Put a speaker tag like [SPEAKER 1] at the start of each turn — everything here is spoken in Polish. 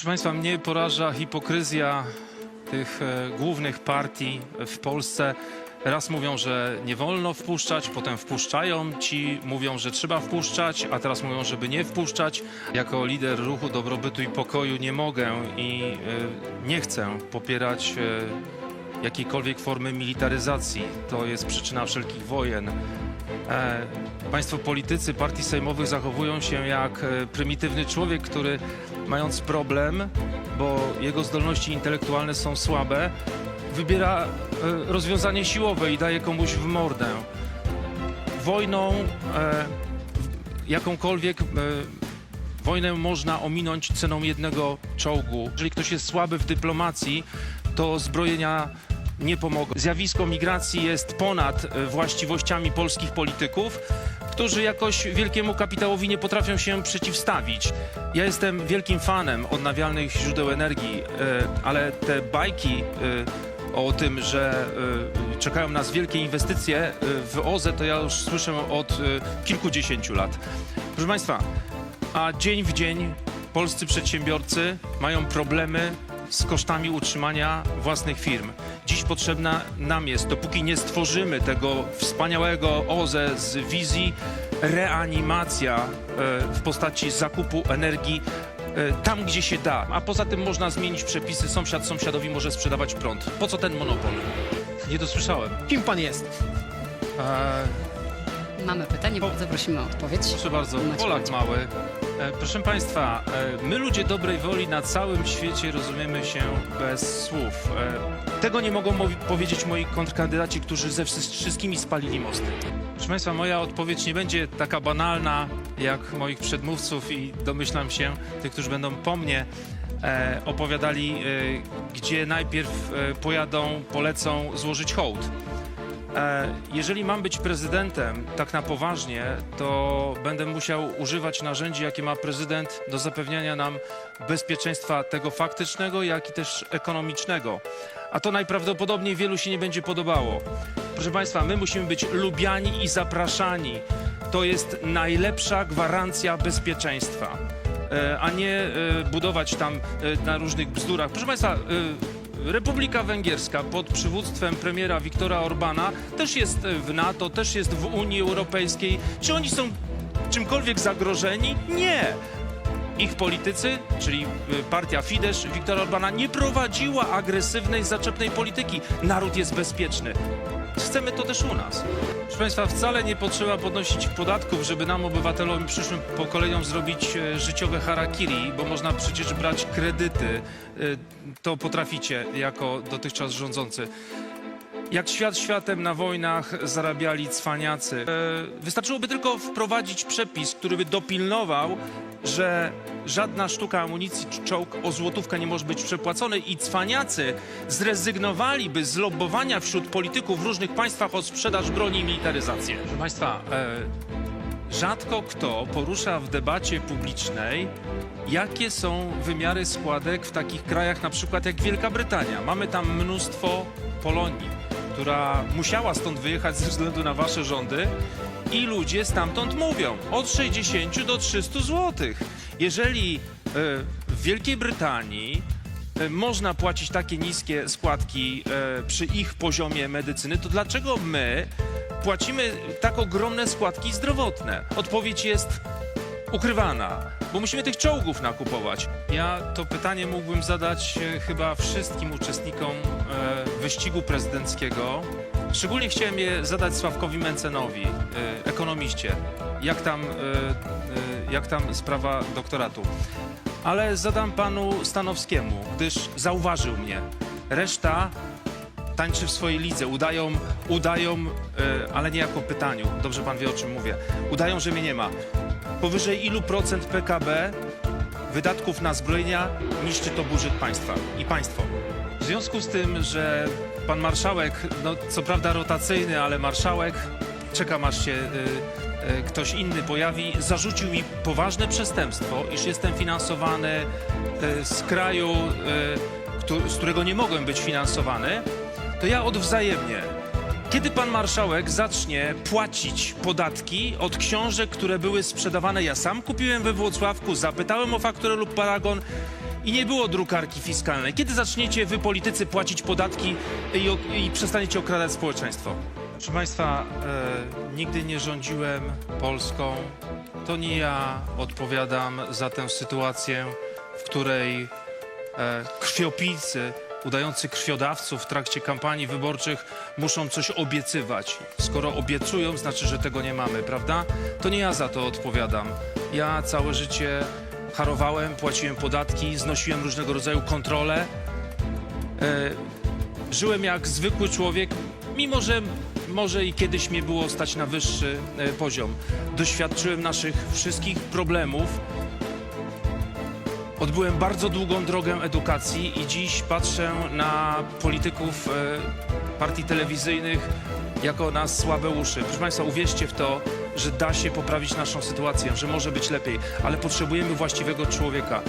[SPEAKER 1] Proszę Państwa, mnie poraża hipokryzja tych e, głównych partii w Polsce. Raz mówią, że nie wolno wpuszczać, potem wpuszczają, ci mówią, że trzeba wpuszczać, a teraz mówią, żeby nie wpuszczać. Jako lider ruchu dobrobytu i pokoju nie mogę i e, nie chcę popierać e, jakiejkolwiek formy militaryzacji. To jest przyczyna wszelkich wojen. E, Państwo politycy partii sejmowych zachowują się jak e, prymitywny człowiek, który mając problem, bo jego zdolności intelektualne są słabe, wybiera e, rozwiązanie siłowe i daje komuś w mordę. Wojną, e, jakąkolwiek e, wojnę można ominąć ceną jednego czołgu. Jeżeli ktoś jest słaby w dyplomacji, to zbrojenia nie pomogą. Zjawisko migracji jest ponad właściwościami polskich polityków, którzy jakoś wielkiemu kapitałowi nie potrafią się przeciwstawić. Ja jestem wielkim fanem odnawialnych źródeł energii, e, ale te bajki e, o tym, że e, czekają nas wielkie inwestycje w OZE, to ja już słyszę od kilkudziesięciu lat. Proszę Państwa, a dzień w dzień polscy przedsiębiorcy mają problemy z kosztami utrzymania własnych firm. Dziś potrzebna nam jest, dopóki nie stworzymy tego wspaniałego OZE z wizji, reanimacja e, w postaci zakupu energii e, tam, gdzie się da. A poza tym można zmienić przepisy, sąsiad sąsiadowi może sprzedawać prąd. Po co ten monopol? Nie dosłyszałem.
[SPEAKER 2] Kim pan jest?
[SPEAKER 1] E,
[SPEAKER 3] Mamy pytanie, bardzo prosimy o odpowiedź.
[SPEAKER 1] Proszę bardzo,
[SPEAKER 3] Macie
[SPEAKER 1] Polak
[SPEAKER 3] macie.
[SPEAKER 1] mały. E, Proszę Państwa, e, my ludzie dobrej woli na całym świecie rozumiemy się bez słów. E, Tego nie mogą mowi- powiedzieć moi kontrkandydaci, którzy ze wszy- wszystkimi spalili mosty. Proszę Państwa, moja odpowiedź nie będzie taka banalna jak moich przedmówców i domyślam się, tych, którzy będą po mnie e, opowiadali, e, gdzie najpierw e, pojadą, polecą złożyć hołd. E, Jeżeli mam być prezydentem tak na poważnie, to będę musiał używać narzędzi, jakie ma prezydent do zapewniania nam bezpieczeństwa tego faktycznego, jak i też ekonomicznego. A to najprawdopodobniej wielu się nie będzie podobało. Proszę Państwa, my musimy być lubiani i zapraszani. To jest najlepsza gwarancja bezpieczeństwa, e, a nie e, budować tam na różnych bzdurach. Proszę Państwa, Republika Węgierska pod przywództwem premiera Viktora Orbana też jest w NATO, też jest w Unii Europejskiej. Czy oni są czymkolwiek zagrożeni? Nie. Ich politycy, czyli y, partia Fidesz Viktora Orbana, nie prowadziła agresywnej, zaczepnej polityki. Naród jest bezpieczny. Chcemy to też u nas. Proszę Państwa, wcale nie potrzeba podnosić podatków, żeby nam, obywatelom i przyszłym pokoleniom zrobić e, życiowe harakiri, bo można przecież brać kredyty. E, To potraficie jako dotychczas rządzący. Jak świat światem na wojnach zarabiali cwaniacy. E, Wystarczyłoby tylko wprowadzić przepis, który by dopilnował, że żadna sztuka amunicji czy czołg o złotówkę nie może być przepłacony i cwaniacy zrezygnowaliby z lobbowania wśród polityków w różnych państwach o sprzedaż broni i militaryzację. Proszę Państwa, e, rzadko kto porusza w debacie publicznej, jakie są wymiary składek w takich krajach na przykład jak Wielka Brytania. Mamy tam mnóstwo Polonii, która musiała stąd wyjechać ze względu na wasze rządy i ludzie stamtąd mówią od 60 do 300 złotych. Jeżeli e, w Wielkiej Brytanii e, można płacić takie niskie składki e, przy ich poziomie medycyny, to dlaczego my płacimy tak ogromne składki zdrowotne? Odpowiedź jest ukrywana, bo musimy tych czołgów nakupować. Ja to pytanie mógłbym zadać chyba wszystkim uczestnikom wyścigu prezydenckiego. Szczególnie chciałem je zadać Sławkowi Mencenowi, e, ekonomiście. Jak tam, e, e, jak tam sprawa doktoratu? Ale zadam panu Stanowskiemu, gdyż zauważył mnie. Reszta tańczy w swojej lidze, udają, udają, ale nie jako pytaniu, dobrze pan wie o czym mówię, udają, że mnie nie ma. Powyżej ilu procent PKB wydatków na zbrojenia niszczy to budżet państwa i państwo. Związku z tym, że pan marszałek, no co prawda rotacyjny, ale marszałek, czekam aż się y, y, ktoś inny pojawi, zarzucił mi poważne przestępstwo, iż jestem finansowany y, z kraju, y, z którego nie mogłem być finansowany, to ja odwzajemnię. Kiedy pan marszałek zacznie płacić podatki od książek, które były sprzedawane, ja sam kupiłem we Włocławku, zapytałem o fakturę lub paragon i nie było drukarki fiskalnej. Kiedy zaczniecie wy, politycy, płacić podatki i, i przestaniecie okradać społeczeństwo? Proszę Państwa, e, nigdy nie rządziłem Polską. To nie ja odpowiadam za tę sytuację, w której e, krwiopijcy, udający krwiodawców w trakcie kampanii wyborczych muszą coś obiecywać. Skoro obiecują, znaczy, że tego nie mamy, prawda? To nie ja za to odpowiadam. Ja całe życie harowałem, płaciłem podatki, znosiłem różnego rodzaju kontrole. E, żyłem jak zwykły człowiek, mimo że może i kiedyś mnie było stać na wyższy e, poziom. Doświadczyłem naszych wszystkich problemów. Odbyłem bardzo długą drogę edukacji i dziś patrzę na polityków e, partii telewizyjnych jako na słabe uszy. Proszę Państwa, uwierzcie w to, że da się poprawić naszą sytuację, że może być lepiej, ale potrzebujemy właściwego człowieka.